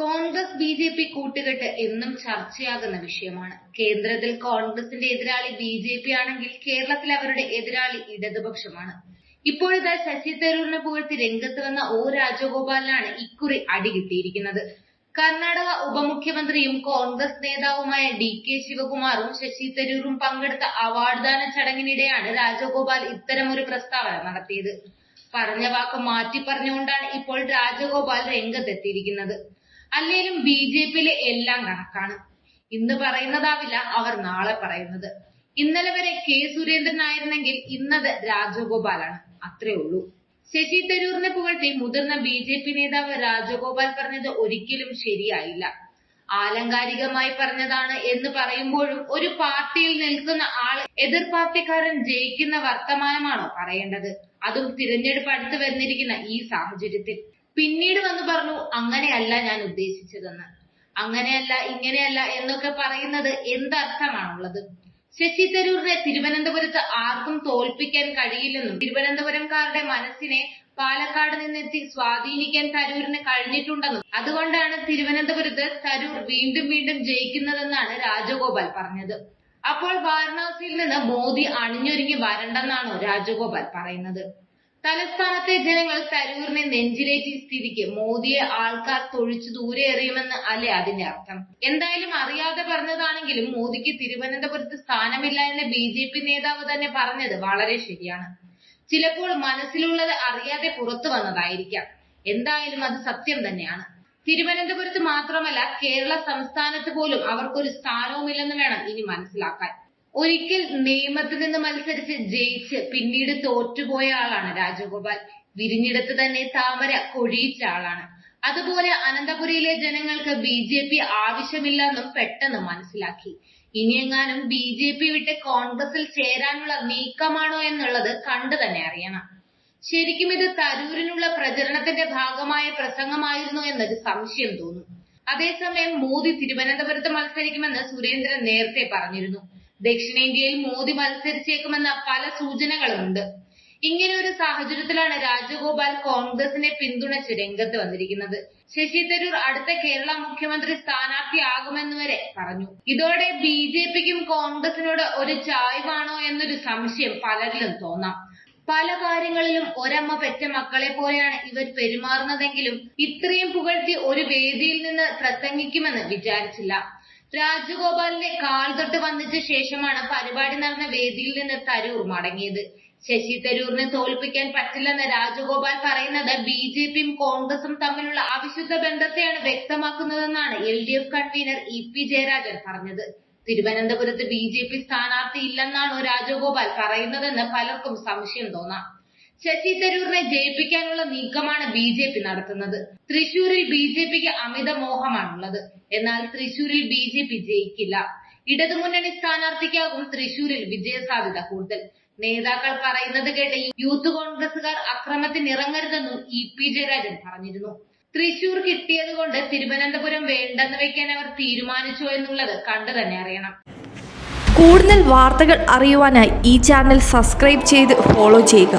Congress B J P കൂട്ടുകെട്ട് എന്നും ചർച്ചയാകുന്ന വിഷയമാണ്. കേന്ദ്രത്തിൽ കോൺഗ്രസിന്റെ എതിരാളി ബി ജെ പി ആണെങ്കിൽ കേരളത്തിൽ അവരുടെ എതിരാളി ഇടതുപക്ഷമാണ്. ഇപ്പോഴിതാ ശശി തരൂരിനെ പുകഴ്ത്തി രംഗത്ത് വന്ന ഒ രാജഗോപാലിനാണ് ഇക്കുറി അടികിട്ടിയിരിക്കുന്നത്. കർണാടക ഉപമുഖ്യമന്ത്രിയും കോൺഗ്രസ് നേതാവുമായ ഡി കെ ശിവകുമാറും ശശി തരൂരും പങ്കെടുത്ത അവാർഡ് ദാന ചടങ്ങിനിടെയാണ് രാജഗോപാൽ ഇത്തരമൊരു പ്രസ്താവന നടത്തിയത്. പറഞ്ഞ വാക്ക് മാറ്റി പറഞ്ഞുകൊണ്ടാണ് ഇപ്പോൾ രാജഗോപാൽ രംഗത്തെത്തിയിരിക്കുന്നത്. അല്ലേലും ബി ജെ പിയിലെ എല്ലാം കണക്കാണ്. ഇന്ന് പറയുന്നതാവില്ല അവർ നാളെ പറയുന്നത്. ഇന്നലെ വരെ കെ സുരേന്ദ്രൻ ആയിരുന്നെങ്കിൽ ഇന്നത് രാജഗോപാലാണ് അത്രേ ഉള്ളൂ. ശശി തരൂരിനെ പുകഴ്ത്തി മുതിർന്ന ബി ജെ പി നേതാവ് രാജഗോപാൽ പറഞ്ഞത് ഒരിക്കലും ശരിയായില്ല. ആലങ്കാരികമായി പറഞ്ഞതാണ് എന്ന് പറയുമ്പോഴും ഒരു പാർട്ടിയിൽ നിൽക്കുന്ന ആൾ എതിർ പാർട്ടിക്കാരൻ ജയിക്കുന്ന വർത്തമാനമാണോ പറയേണ്ടത്? അതും തിരഞ്ഞെടുപ്പ് അടുത്ത് വന്നിരിക്കുന്ന ഈ സാഹചര്യത്തിൽ. പിന്നീട് വന്ന് പറഞ്ഞു അങ്ങനെയല്ല ഞാൻ ഉദ്ദേശിച്ചതെന്ന്. അങ്ങനെയല്ല ഇങ്ങനെയല്ല എന്നൊക്കെ പറയുന്നത് എന്തർത്ഥമാണുള്ളത്? ശശി തരൂരിനെ തിരുവനന്തപുരത്ത് ആർക്കും തോൽപ്പിക്കാൻ കഴിയില്ലെന്നും തിരുവനന്തപുരംകാരുടെ മനസ്സിനെ പാലക്കാട് നിന്നെത്തി സ്വാധീനിക്കാൻ തരൂരിന് കഴിഞ്ഞിട്ടുണ്ടെന്നും അതുകൊണ്ടാണ് തിരുവനന്തപുരത്ത് തരൂർ വീണ്ടും വീണ്ടും ജയിക്കുന്നതെന്നാണ് രാജഗോപാൽ പറഞ്ഞത്. അപ്പോൾ വാരണാസിയിൽ നിന്ന് മോദി അണിഞ്ഞൊരുങ്ങി വരണ്ടെന്നാണോ രാജഗോപാൽ പറയുന്നത്? തലസ്ഥാനത്തെ ജനങ്ങൾ തരൂരിനെ നെഞ്ചിലേറ്റി സ്ഥിതിക്ക്. മോദിയെ ആൾക്കാർ തൊഴിച്ചു ദൂരെ എറിയുമെന്ന് അല്ലേ അതിന്റെ അർത്ഥം? എന്തായാലും അറിയാതെ പറഞ്ഞതാണെങ്കിലും മോദിക്ക് തിരുവനന്തപുരത്ത് സ്ഥാനമില്ല എന്ന് ബി ജെ പി നേതാവ് തന്നെ പറഞ്ഞത് വളരെ ശരിയാണ്. ചിലപ്പോൾ മനസ്സിലുള്ളത് അറിയാതെ പുറത്തു വന്നതായിരിക്കാം. എന്തായാലും അത് സത്യം തന്നെയാണ്. തിരുവനന്തപുരത്ത് മാത്രമല്ല കേരള സംസ്ഥാനത്ത് പോലും അവർക്കൊരു സ്ഥാനവുമില്ലെന്ന് വേണം ഇനി മനസ്സിലാക്കാൻ. ഒരിക്കൽ നിയമത്തിൽ നിന്ന് മത്സരിച്ച് ജയിച്ച് പിന്നീട് തോറ്റുപോയ ആളാണ് രാജഗോപാൽ. വിരിഞ്ഞിടത്ത് തന്നെ താമര കൊഴിയിച്ച ആളാണ്. അതുപോലെ അനന്തപുരിയിലെ ജനങ്ങൾക്ക് ബി ജെ പി ആവശ്യമില്ലെന്നും പെട്ടെന്ന് മനസ്സിലാക്കി. ഇനിയെങ്ങാനും ബി ജെ പി വിട്ട് കോൺഗ്രസിൽ ചേരാനുള്ള നീക്കമാണോ എന്നുള്ളത് കണ്ടു തന്നെ അറിയണം. ശരിക്കും ഇത് തരൂരിനുള്ള പ്രചരണത്തിന്റെ ഭാഗമായ പ്രസംഗമായിരുന്നു എന്നൊരു സംശയം തോന്നും. അതേസമയം മോദി തിരുവനന്തപുരത്ത് മത്സരിക്കുമെന്ന് സുരേന്ദ്രൻ നേരത്തെ പറഞ്ഞിരുന്നു. ദക്ഷിണേന്ത്യയിൽ മോദി മത്സരിച്ചേക്കുമെന്ന പല സൂചനകളുമുണ്ട് ഇങ്ങനെ ഒരു സാഹചര്യത്തിലാണ് രാജഗോപാൽ കോൺഗ്രസിനെ പിന്തുണച്ച് രംഗത്ത് വന്നിരിക്കുന്നത്. ശശി തരൂർ അടുത്ത കേരള മുഖ്യമന്ത്രി സ്ഥാനാർത്ഥിയാകുമെന്ന് വരെ പറഞ്ഞു. ഇതോടെ ബി ജെ പിക്കും കോൺഗ്രസിനോട് ഒരു ചായ്വാണോ എന്നൊരു സംശയം പലരിലും തോന്നാം. പല കാര്യങ്ങളിലും ഒരമ്മ പെറ്റ മക്കളെ പോലെയാണ് ഇവർ പെരുമാറുന്നതെങ്കിലും ഇത്രയും പുകഴ്ത്തി ഒരു വേദിയിൽ നിന്ന് പ്രസംഗിക്കുമെന്ന് വിചാരിച്ചില്ല. രാജഗോപാലിന്റെ കാൽ തൊട്ട് വന്നിച്ച ശേഷമാണ് പരിപാടി നടന്ന വേദിയിൽ നിന്ന് തരൂർ മടങ്ങിയത്. ശശി തരൂറിനെ തോൽപ്പിക്കാൻ പറ്റില്ലെന്ന് രാജഗോപാൽ പറയുന്നത് ബി ജെ പിയും കോൺഗ്രസും തമ്മിലുള്ള അവിശുദ്ധ ബന്ധത്തെയാണ് വ്യക്തമാക്കുന്നതെന്നാണ് L D F convener E P Jayarajan പറഞ്ഞത്. തിരുവനന്തപുരത്ത് ബി ജെ പി സ്ഥാനാർത്ഥി ഇല്ലെന്നാണോ രാജഗോപാൽ പറയുന്നതെന്ന് പലർക്കും സംശയം തോന്നാം. ശശി തരൂരിനെ ജയിപ്പിക്കാനുള്ള നീക്കമാണ് ബി ജെ പി നടത്തുന്നത്. തൃശൂരിൽ ബി ജെ പിക്ക് അമിത മോഹമാണുള്ളത്. എന്നാൽ തൃശൂരിൽ ബി ജെ പി ജയിക്കില്ല. ഇടതുമുന്നണി സ്ഥാനാർത്ഥിക്കാകും തൃശൂരിൽ വിജയ സാധ്യത കൂടുതൽ. നേതാക്കൾ പറയുന്നത് കേട്ട് യൂത്ത് കോൺഗ്രസുകാർ അക്രമത്തിനിറങ്ങരുതെന്നും ഇ പി ജയരാജൻ പറഞ്ഞിരുന്നു. തൃശൂർ കിട്ടിയത് കൊണ്ട് തിരുവനന്തപുരം വേണ്ടെന്ന് വെക്കാൻ അവർ തീരുമാനിച്ചോ എന്നുള്ളത് കണ്ടു തന്നെ അറിയണം. കൂടുതൽ വാർത്തകൾ അറിയുവാനായി ഈ ചാനൽ സബ്സ്ക്രൈബ് ചെയ്ത് ഫോളോ ചെയ്യുക.